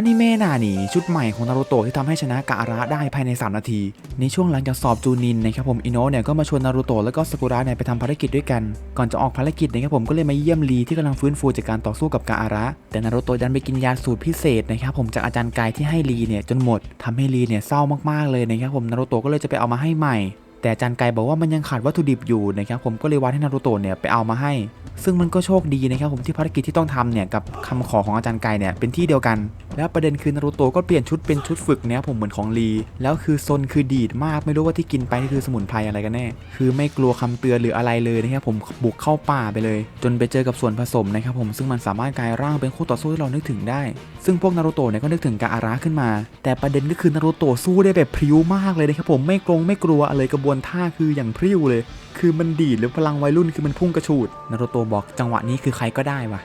อนิเมะน่าหนีชุดใหม่ของนารูโตะที่ทำให้ชนะกาอาระได้ภายใน 3 นาที ในช่วงหลังจากสอบจูนินนะครับผมอิโนะเนี่ยก็มาชวนนารูโตะแล้วก็ซากุระเนี่ยไปทำภารกิจด้วยกัน ก่อนจะออกภารกิจนะครับผมก็เลยมาเยี่ยมลีที่กำลังฟื้นฟูจากการต่อสู้กับกาอาระ แต่นารูโตะดันไปกินยาสูตรพิเศษนะครับผมจากอาจารย์กายที่ให้ลีเนี่ยจนหมดทำให้ลีเนี่ยเศร้ามากๆเลยนะครับผมนารูโตะก็เลยจะไปเอามาให้ใหม่ แต่อาจารย์ไกบอกว่ามันยังขาดวัตถุดิบอยู่นะครับผมก็เลยวัดให้นารูโตะเนี่ยไปเอามาให้ ซึ่งมันก็โชคดีนะครับผมที่ภารกิจที่ต้องทำเนี่ยกับคำขอของอาจารย์ไกเนี่ยเป็นที่เดียวกัน แล้วประเด็นคือนารูโตะก็เปลี่ยนชุดเป็นชุดฝึกเนี่ยผมเหมือนของลี แล้วคือซนคือดีดมากไม่รู้ว่าที่กินไปนี่คือสมุนไพรอะไรกันแน่ คือไม่กลัวคำเตือนหรืออะไรเลยนะครับผมบุกเข้าป่าไปเลย จนไปเจอกับส่วนผสมนะครับผมซึ่งมันสามารถกลายร่างเป็นคู่ต่อสู้ที่เรานึกถึงได้ ซึ่งพวกนารูโตะเนี่ยก็นึกถึงกาอาระขึ้นมา แต่ประเด็นก็คือนารูโตะสู้ได้แบบพริ้วมากเลยนะครับผมไม่กรงไม่กลัวอะไรกระบวนท่าคืออย่างพริ้วเลย คือมันดีดหรือพลังวัยรุ่นคือมันพุ่งกระฉูดนารูโตะบอกจังหวะนี้คือใครก็ได้วะ